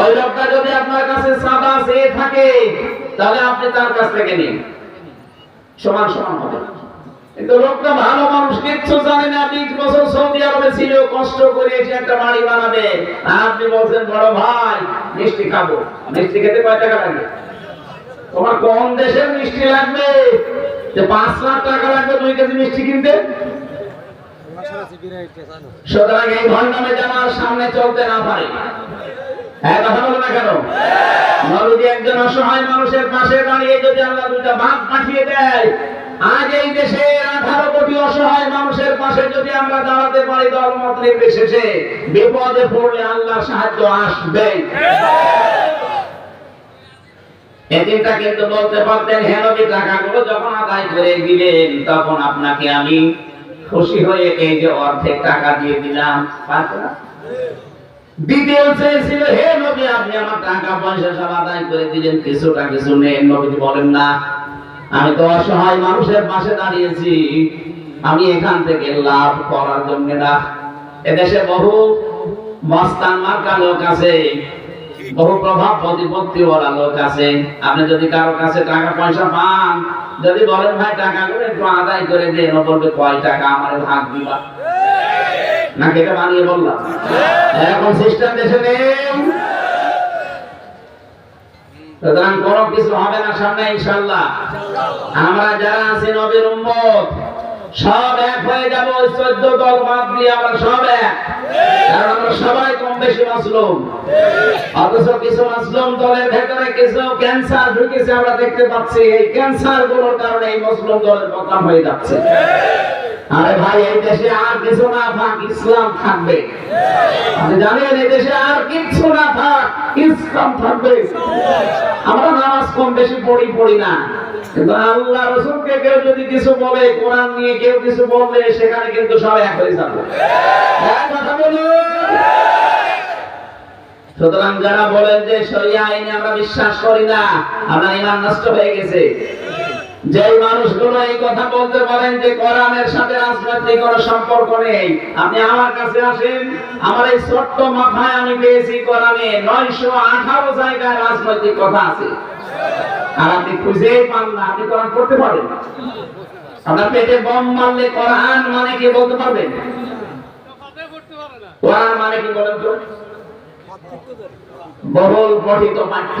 ওই লোকটা যদি আপনার কাছে সাদা চেয়ে থাকে, তাহলে আপনি তার কাছ থেকে নিন। সমান সমান হবে। কিন্তু লোকটা ভালো মানুষ, কিচ্ছু জানে না, বিশ বছর সৌদি আরবে ছিল, কষ্ট করে একটা বাড়ি বানাবে। আপনি বলছেন, বড় ভাই, মিষ্টি খাব। মিষ্টি খেতে কয় টাকা লাগে তোমার কোন দেশের মিষ্টি লাগবে? যে পাঁচ লাখ টাকা লাগবে দুই কেজি মিষ্টি কিনতে? সুতরাং এই ভণ্ডামে যেন সামনে চলতে না পারে। হ্যাঁ বিপদে পড়লে আল্লাহ সাহায্য আসবে এদিনটা কিন্তু বলতে পারতেন হ্যাঁ নবী, টাকাগুলো যখন আদায় করে দিলেন, তখন আপনাকে আমি খুশি হয়ে এই যে অর্ধেক টাকা দিয়ে দিলাম। দ্বিতীয় চেয়েছিল হে নবী, আপনি আমার টাকা পয়সা সব আদায় করে দিলেন কিছু নেন। নবীজি বলেন, না, আমি তো অসহায় মানুষের পাশে দাঁড়িয়েছি। আমি এখান থেকে লাভ করার জন্য না। এদেশে বহু মস্তান মার্কা লোক আছে, বহু প্রভাব প্রতিপত্তি লোক আছে। আপনি যদি কারও কাছে টাকা পয়সা পান, যদি বলেন, ভাই, টাকাগুলো একটু আদায় করে দেন বলবে, কয় টাকা? আমার ভাগ দিবা। নাকি এটা বানিয়ে বললাম। এখন সিস্টেম দেশে নেই সুতরাং কোনো কিছু হবে না সামনে ইনশাল্লাহ আমরা যারা আছি নবীর উম্মত, সব এক হয়ে চোদ্দ দল বাদ দিয়ে আমরা সব এক। কারণ আমরা সবাই কম বেশি মাসলুম। অথচ কিছু মাসলুম দলের ভেতরে কিছু ক্যান্সার ঢুকেছে, আমরা দেখতে পাচ্ছি। এই ক্যান্সারগুলোর কারণে এই মুসলিম দলের বদনাম হয়ে যাচ্ছে। আরে ভাই, এই দেশে আর কিছু না থাক, ইসলাম থাকবে। আপনি জানেন, এই দেশে আর কিছু না থাক, ইসলাম থাকবে। আমরা নামাজ কম বেশি পড়ি পড়ি না। কিন্তু আল্লাহ রসুলকে কেউ যদি কিছু বলে, কোরআন নিয়ে কেউ কিছু সেখানে কিন্তু সব এক হয়ে যাবে। সুতরাং যারা বলেন যে শরিয়া আইনে আমরা বিশ্বাস করি না, আপনার ইমান নষ্ট হয়ে গেছে। যে মানুষগুলো এই কথা বলতে পারেন যে কোরআনের সাথে রাজনৈতিক কোনো সম্পর্ক নেই, আপনি আমার কাছে আসেন, আমার এই ছোট্ট মাথায় আমি পেয়েছি কোরআনে নয়শো আঠারো জায়গায় রাজনৈতিক কথা আছে। আর আপনি খুঁজেই পান না, আপনি কোরআন পড়তে পারেন আপনার পেটে বম মারলে কোরআন মানে কি বলতে পারবেন? কোরআন মানে কি বলেন তো? বহুল পঠিত পাঠ্য।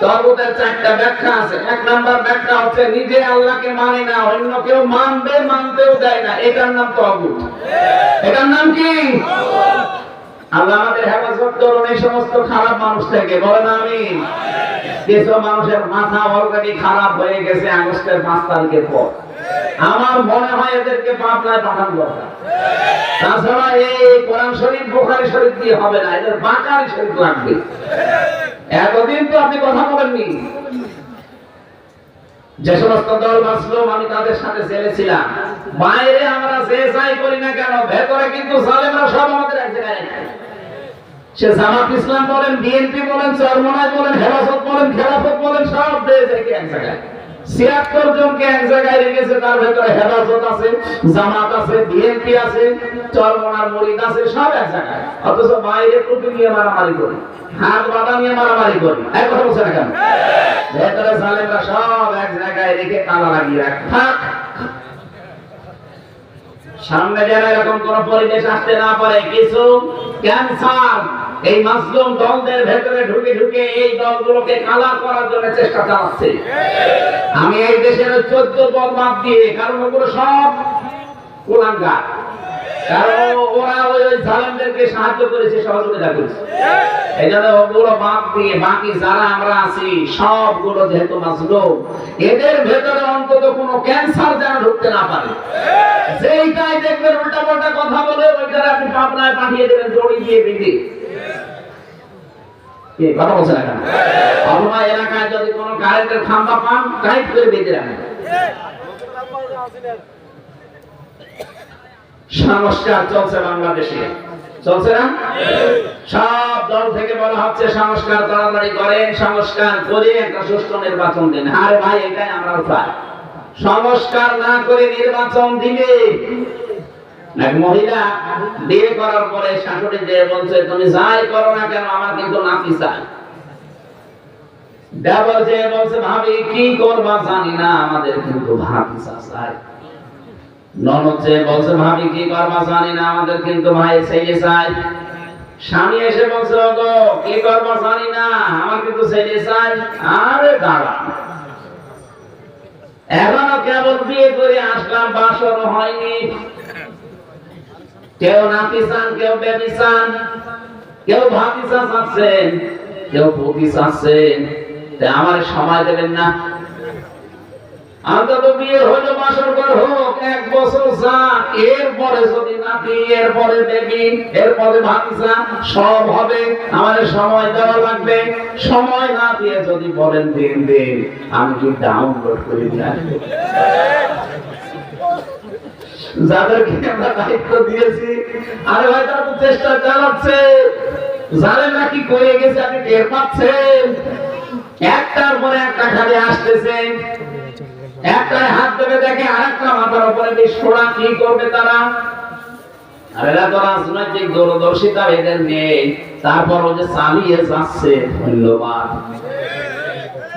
চারটা ব্যাখ্যা আছে। এক নাম্বার ব্যাখ্যা হচ্ছে, নিজে আল্লাহকে মানে না, অন্য কেউ মানবে, মানতেও দেয় না। এটার নাম এটার নাম কি? আল্লাহ আমাদের হেফাজত করুন এই সমস্ত খারাপ মানুষ থেকে। বলেন আমি কিছু মানুষের মাথা অলরেডি খারাপ হয়ে গেছে আগস্টের পাঁচ তারিখের পর। আমার মনে হয় এদেরকে পাবনায় পাঠান দরকার। তাছাড়া এই কোরআন শরীফ, বোখারি শরীফ দিয়ে হবে না, এদের বাঁকারি শরীফ লাগবে। এতদিন তো আপনি কথা বলেননি। যে সমস্ত দল মাসলুম আমি তাদের সাথে জেলেছিলাম বাইরে আমরা যে যাই করি না কেন, ভেতরে কিন্তু জালেমরা সব আমাদের এক জায়গায় সে জামাত ইসলাম বলেন, বিএনপি বলেন, চরমনায় বলেন, হেফাজত বলেন, খেলাফত বলেন, সব দেশ এক জায়গায় ছিয়াত্তর জনকে এক জায়গায় রেখেছে, তার ভেতরে হেফাজত আছে, জামাত আছে বিএনপি আছে, চরমনার মরিদ আছে, সব এক জায়গায়। অথচ বাইরে টুপি নিয়ে মারামারি করি, হাত বাঁধা নিয়ে মারামারি করি। এক কথা বলছে না কেন? ভেতরে জালেমরা সব এক জায়গায় রেখে তালা লাগিয়ে রাখ। থাক। সামনে যেন এরকম কোন পরিবেশ আসতে না পারে, কিছু ক্যান্সার এই মাসলুম দলদের ভেতরে ঢুকে ঢুকে এই দলগুলোকে কালা করার জন্য চেষ্টা চালাচ্ছে। আমি এই দেশের চোদ্দ দল বাদ দিয়ে, কারণ ওগুলো সব কুলাঙ্গার কোনো ক্যান্সার যেন ঢুকতে না দেখবেন পাল্টা কথা বলে আপনি পাবনায় পাঠিয়ে দেবেন, দড়ি দিয়ে বেঁধে। কথা বলছেন না কেন? এলাকায় যদি কারেন্টের খাম্বা পান করে বেঁধে রাখেন। সংস্কার চলছে বাংলাদেশে। চলছে না? সব দল থেকে বলা হচ্ছে সংস্কার তাড়াতাড়ি করেন, সংস্কার করে একটা সুষ্ঠু নির্বাচন দিন। আরে ভাই, এটাই আমরা চাই সংস্কার না করে নির্বাচন দিলে মহিলা বিয়ে করার পরে শাশুড়ি যে বলছে, তুমি যাই করো না কেন, আমার কিন্তু নাতি চাই। দেবর যে বলছে, ভাবি, কি করবা জানি না, আমাদের কিন্তু চাই ননদ যে বলছে, ভাবি, কি করবা জানি না, আমাদের কিন্তু ভাই চাই। স্বামী এসে বলছে কি করবা জানি না, আমার কিন্তু ছেলে চাই। আরে দাঁড়া। এখনও কেবল বিয়ে করে আসলাম বাসর হয়নি। কেউ নাতি চান, কেউ বেবি চান, কেউ ভাতিসা চাচ্ছেন, কেউ পুতি চাচ্ছেন। আমার সময় দেবেন না। এরপরে এরপরে সব হবে। সময় দেওয়া লাগবে। সময় না দিয়ে যদি বলেন দিন দিন, আমি কি ডাউনলোড করে দিয়ে যাদেরকে আমরা দায়িত্ব দিয়েছি, আরে ভাই, তারা চেষ্টা চালাচ্ছে। নাকি করে গেছে আপনি টের পাচ্ছেন একটার পরে একটা খালি আসতেছে। হাত দেবে, দেখে আরেকটা মাথার উপরে সোড়া কি করবে তারা? আর এরা তো রাজনৈতিক দূরদর্শিতা, এদের নেই। তারপর ও যে চালিয়ে যাচ্ছে, ধন্যবাদ।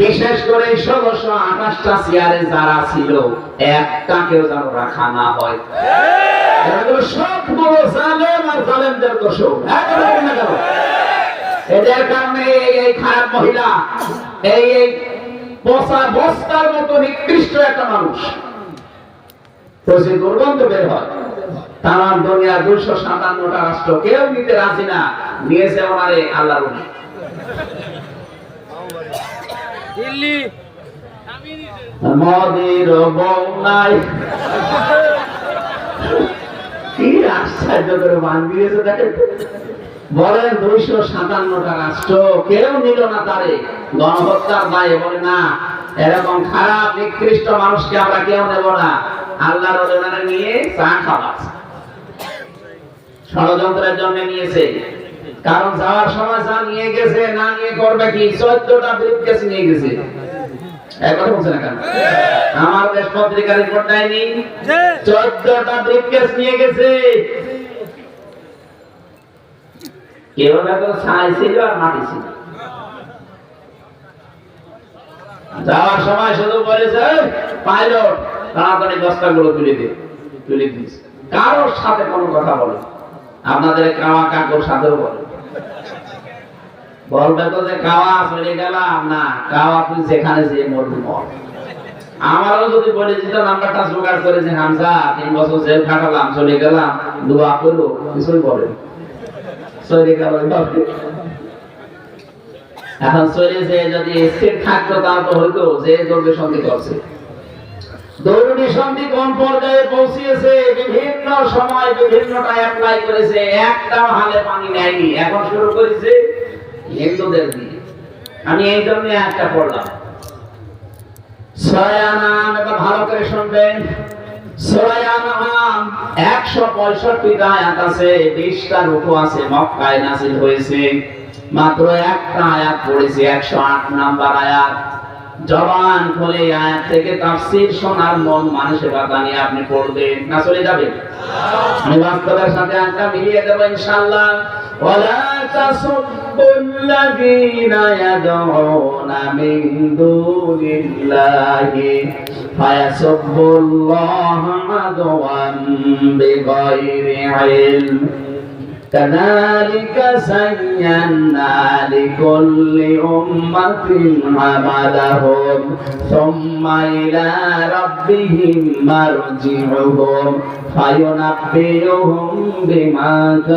বিশেষ করে ষোলোশো আঠাশটা চেয়ারে যারা ছিল একটা কেউ যেন রাখা না হয়। সবগুলো জালেম আর জালেমদের কেন? এদের কারণে এই খারাপ মহিলা, এই এই বস্তার মতো নিকৃষ্ট একটা মানুষ। দুর্গন্ধ বের হয় দুইশো সাতান্নটা রাষ্ট্র কেউ নিতে রাজি না। নিয়েছে ওনারে আল্লাহর উনি। বলেন দুইশো সাতান্নটা রাষ্ট্র, কেউ নিল না তারে। গণহত্যার দায়ে বলে, না, এরকম খারাপ, নিকৃষ্ট মানুষকে আমরা কেউ নেব না। নিয়ে চা খাওয়া ষড়যন্ত্রের জন্য নিয়েছে। কারণ যাওয়ার সময় যা নিয়ে গেছে না নিয়ে করবে কি? চোদ্দটা ব্রিফকেস নিয়ে গেছে। এক বলছে না কেন? আমার দেশ রিপোর্ট দেয়নি। চোদ্দটা ব্রিফকেস নিয়ে গেছে। কেউ না কেউ ছাই ছিল আর মাটি ছিল। যাওয়ার সময় শুধু বলেছে পাইলট তাড়াতাড়ি দশটা দশটাগুলো তুলে দে তুলে দিয়েছে কারোর সাথে কোনো কথা বলে আপনাদের কাওয়া কাকুর সাথেও বলে। বলবে তো যে কাওয়া চলে গেলাম। না কাওয়া তুই যেখানে যে মরবি মর। আমারও যদি বলে দিত নাম্বারটা জোগাড় করে যে, হামজা, তিন বছর জেল খাটালাম, চলে গেলাম, দোয়া করল কিছুই বলে। চলে গেল এখন চলে যে যদি স্থির থাকতো তা তো হইতো, যে সন্ধি করছে। দৌড়ি সন্ধি কোন পর্যায়ে পৌঁছিয়েছে? বিভিন্ন সময় বিভিন্নটা অ্যাপ্লাই করেছে। একটা হালে পানি নেয়নি। এখন শুরু করেছে হিন্দুদের দিয়ে আমি এই জন্য একটা পড়লাম এটা ভালো করে শুনবেন। একশো আয়াত আছে আছে হয়েছে। মাত্র একটা আয়াত পড়েছে, একশো আট নাম্বার আয়াত। জবান খুলে আয়াত থেকে তাফসীর শোনার মন মানসিকতা নিয়ে আপনি পড়বেন না চলে যাবে? আমি বাস্তবের সাথে আটটা মিলিয়ে দেব ইনশাআল্লাহ। ওয়ালা তাসুবুল লাযীনা ইয়াদউনা মিন দুনিল্লাহি ফায়াসুবুল্লাহ আদওয়ান বিগাইরি ইলম। كذلك زينا لكل أمة عملهم ثم إلى ربهم مرجعهم فينبئهم بما كانوا